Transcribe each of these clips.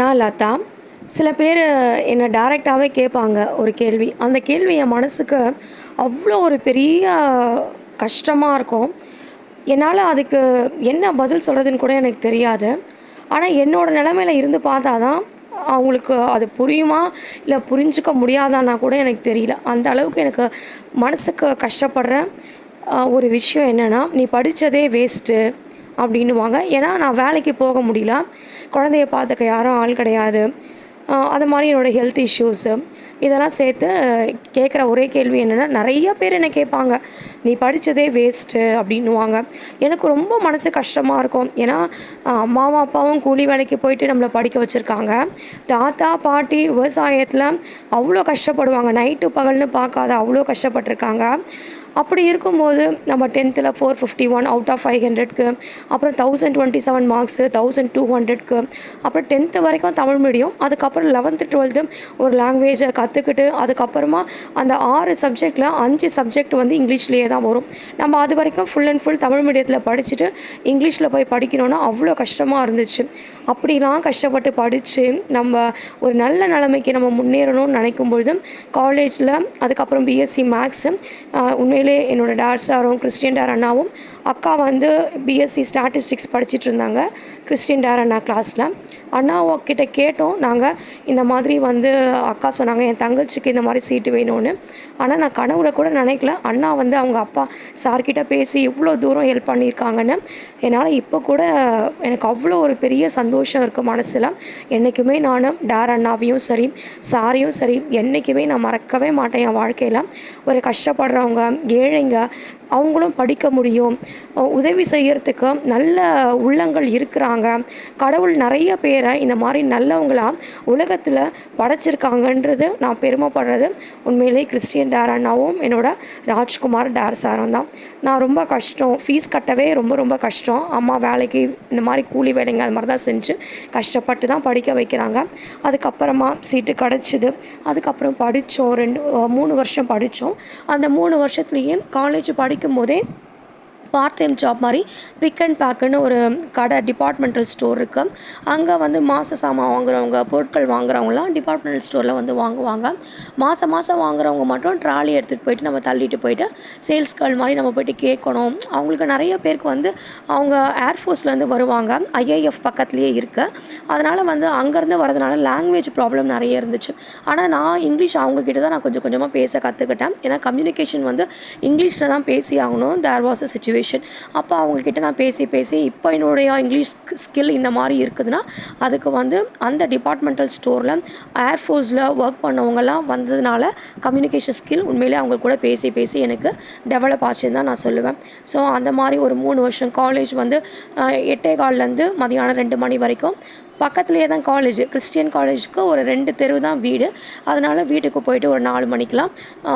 நான் லதா. சில பேர் என்னை டைரெக்டாகவே கேட்பாங்க ஒரு கேள்வி. அந்த கேள்வி என் மனசுக்கு அவ்வளோ ஒரு பெரிய கஷ்டமாக இருக்கும். என்னால் அதுக்கு என்ன பதில் சொல்கிறதுன்னு கூட எனக்கு தெரியாது. ஆனால் என்னோடய நிலமையில இருந்து பார்த்தா தான் அவங்களுக்கு அது புரியுமா? இல்லை புரிஞ்சுக்க முடியாதான்னா கூட எனக்கு தெரியல. அந்த அளவுக்கு எனக்கு மனசுக்கு கஷ்டப்படுற ஒரு விஷயம் என்னென்னா நீ படித்ததே வேஸ்ட்டு அப்படின்னுவாங்க. ஏன்னா நான் வேலைக்கு போக முடியல. குழந்தைய பார்த்துக்க யாரும் ஆள் கிடையாது. அது மாதிரி என்னோடய ஹெல்த் இஷ்யூஸு இதெல்லாம் சேர்த்து கேட்குற ஒரே கேள்வி என்னென்னா நிறைய பேர் என்னை கேட்பாங்க நீ படித்ததே வேஸ்ட்டு அப்படின்னுவாங்க. எனக்கு ரொம்ப மனசு கஷ்டமாக இருக்கும். ஏன்னா அம்மாவும் அப்பாவும் கூலி வேலைக்கு போயிட்டு நம்மளை படிக்க வச்சுருக்காங்க. தாத்தா பாட்டி விவசாயத்தில் அவ்வளோ கஷ்டப்படுவாங்க. நைட்டு பகல்னு பார்க்காத அவ்வளோ கஷ்டப்பட்டிருக்காங்க. அப்படி இருக்கும்போது நம்ம டென்த்தில் four fifty one out of five ஹண்ட்ரட்க்கு அப்புறம் thousand twenty seven marks thousand two ஹண்ட்ரட்க்கு அப்புறம் டென்த்து வரைக்கும் தமிழ் மீடியம் அதுக்கப்புறம் லெவன்த்து டுவெல்த்து ஒரு லாங்குவேஜை கற்றுக்கிட்டு அதுக்கப்புறமா அந்த ஆறு சப்ஜெக்டில் அஞ்சு சப்ஜெக்ட் வந்து இங்கிலீஷ்லேயே தான் வரும். நம்ம அது வரைக்கும் ஃபுல் அண்ட் ஃபுல் தமிழ் மீடியத்தில் படிச்சுட்டு இங்கிலீஷில் போய் படிக்கணும்னா அவ்வளோ கஷ்டமாக இருந்துச்சு. அப்படிலாம் கஷ்டப்பட்டு படித்து நம்ம ஒரு நல்ல நிலைமைக்கு நம்ம முன்னேறணும்னு நினைக்கும் பொழுது காலேஜில் அதுக்கப்புறம் பிஎஸ்சி மேக்ஸு உண்மையிலே என்னோடய டேர் சாரும் கிறிஸ்டியன் டேர் அண்ணாவும் அக்கா வந்து பிஎஸ்சி ஸ்டாட்டிஸ்டிக்ஸ் படிச்சுட்டு இருந்தாங்க கிறிஸ்டியன் டேர் அண்ணா கிளாஸில் அண்ணாவோ கிட்ட கேட்டோம். நாங்கள் இந்த மாதிரி வந்து அக்கா சொன்னாங்க என் தங்கச்சிக்கு இந்த மாதிரி சீட்டு வேணும்னு. ஆனால் நான் கனவுல கூட நினைக்கல. அண்ணா வந்து அவங்க அப்பா சார்கிட்ட பேசி இவ்வளோ தூரம் ஹெல்ப் பண்ணியிருக்காங்கன்னு. என்னால் இப்போ கூட எனக்கு அவ்வளோ ஒரு பெரிய சந்தோஷம் இருக்குது மனசில். என்றைக்குமே நான் டேர் அண்ணாவையும் சரி சாரையும் சரி என்றைக்குமே நான் மறக்கவே மாட்டேன் என் வாழ்க்கையில். ஒரு கஷ்டப்படுறவங்க ஏழைங்க அவங்களும் படிக்க முடியும். உதவி செய்கிறதுக்கு நல்ல உள்ளங்கள் இருக்கிறாங்க. கடவுள் நிறைய பேரை இந்த மாதிரி நல்லவங்களாக உலகத்தில் படைச்சிருக்காங்கன்றது நான் பெருமைப்படுறது. உண்மையிலேயே கிறிஸ்டியன் டேர் அண்ணாவும் என்னோட ராஜ்குமார் டேர் சாரும் தான். நான் ரொம்ப கஷ்டம். ஃபீஸ் கட்டவே ரொம்ப ரொம்ப கஷ்டம். அம்மா வேலைக்கு இந்த மாதிரி கூலி வேலைங்க அது மாதிரி தான் செஞ்சு கஷ்டப்பட்டு தான் படிக்க வைக்கிறாங்க. அதுக்கப்புறமா சீட்டு கிடச்சிது. அதுக்கப்புறம் படித்தோம். ரெண்டு மூணு வருஷம் படித்தோம். அந்த மூணு வருஷத்துலேயே காலேஜ் படிக்கும் போதே பார்ட் டைம் ஜாப் மாதிரி பிக் அண்ட் பேக்குன்னு ஒரு கடை டிபார்ட்மெண்டல் ஸ்டோர் இருக்குது அங்கே வந்து மாத சாமான் வாங்குறவங்க பொருட்கள் வாங்குறவங்களாம் டிபார்ட்மெண்டல் ஸ்டோரில் வந்து வாங்குவாங்க. மாதம் மாதம் வாங்குறவங்க மட்டும் ட்ராலி எடுத்துகிட்டு போயிட்டு நம்ம தள்ளிட்டு போயிட்டு சேல்ஸ் கால் மாதிரி நம்ம போயிட்டு கேட்கணும். அவங்களுக்கு நிறைய பேருக்கு வந்து அவங்க ஏர்ஃபோர்ஸ்லேருந்து வருவாங்க. ஐஏஎஃப் பக்கத்துலேயே இருக்குது அதனால் வந்து அங்கேருந்து வரதுனால லாங்குவேஜ் ப்ராப்ளம் நிறைய இருந்துச்சு. ஆனால் நான் இங்கிலீஷ் அவங்கக்கிட்ட தான் நான் கொஞ்சம் கொஞ்சமாக பேச கற்றுக்கிட்டேன் ஏன்னா கம்யூனிகேஷன் வந்து இங்கிலீஷில் தான் பேசி ஆகணும். தேர் வாஸ் அ சுச்சுவேஷன் அப்போ அவங்கக்கிட்ட நான் பேசி பேசி இப்போ என்னுடைய இங்கிலீஷ் ஸ்கில் இந்த மாதிரி இருக்குதுன்னா அதுக்கு வந்து அந்த டிபார்ட்மெண்டல் ஸ்டோரில் ஏர்ஃபோர்ஸில் ஒர்க் பண்ணவங்கலாம் வந்ததுனால கம்யூனிகேஷன் ஸ்கில் உண்மையிலே அவங்க கூட பேசி பேசி எனக்கு டெவலப் ஆச்சுன்னு தான் நான் சொல்லுவேன். ஸோ அந்த மாதிரி ஒரு மூணு வருஷம் காலேஜ் வந்து எட்டே கால்லேருந்து மதியானம் ரெண்டு மணி வரைக்கும் பக்கத்துலேயே தான் காலேஜ் கிறிஸ்டியன் காலேஜுக்கு ஒரு ரெண்டு தெரு தான் வீடு. அதனால் வீட்டுக்கு போயிட்டு ஒரு நாலு மணிக்கெலாம்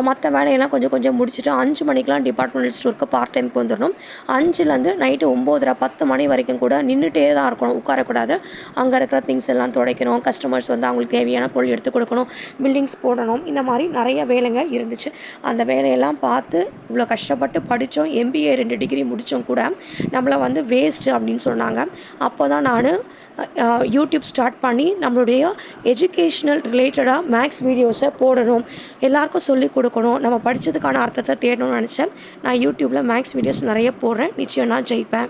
மற்ற வேலையெல்லாம் கொஞ்சம் கொஞ்சம் முடிச்சுட்டு அஞ்சு மணிக்கெலாம் டிபார்ட்மெண்டல் ஸ்டோருக்கு பார்ட் டைமுக்கு வந்துடணும். அஞ்சுலேருந்து நைட்டு ஒம்போதரை பத்து மணி வரைக்கும் கூட நின்றுட்டே தான் இருக்கணும் உட்காரக்கூடாது. அங்கே இருக்கிற திங்ஸ் எல்லாம் துடைக்கணும் கஸ்டமர்ஸ் வந்து அவங்களுக்கு தேவையான பொருள் எடுத்து கொடுக்கணும் பில்டிங்ஸ் போடணும். இந்த மாதிரி நிறைய வேலைங்க இருந்துச்சு. அந்த வேலையெல்லாம் பார்த்து இவ்வளோ கஷ்டப்பட்டு படித்தோம் எம்பிஏ ரெண்டு டிகிரி முடித்தோம் கூட நம்மளை வந்து வேஸ்ட்டு அப்படின்னு சொன்னாங்க. அப்போ தான் நான் யூடியூப் ஸ்டார்ட் பண்ணி நம்மளுடைய எஜுகேஷ்னல் ரிலேட்டடாக மேக்ஸ் வீடியோஸை போடணும். எல்லாருக்கும் சொல்லிக் கொடுக்கணும். நம்ம படித்ததுக்கான அர்த்தத்தை தேடணும்னு நினச்சேன். நான் யூடியூப்பில் மேக்ஸ் வீடியோஸ் நிறைய போடுறேன். நிச்சயம் நான் ஜெயிப்பேன்.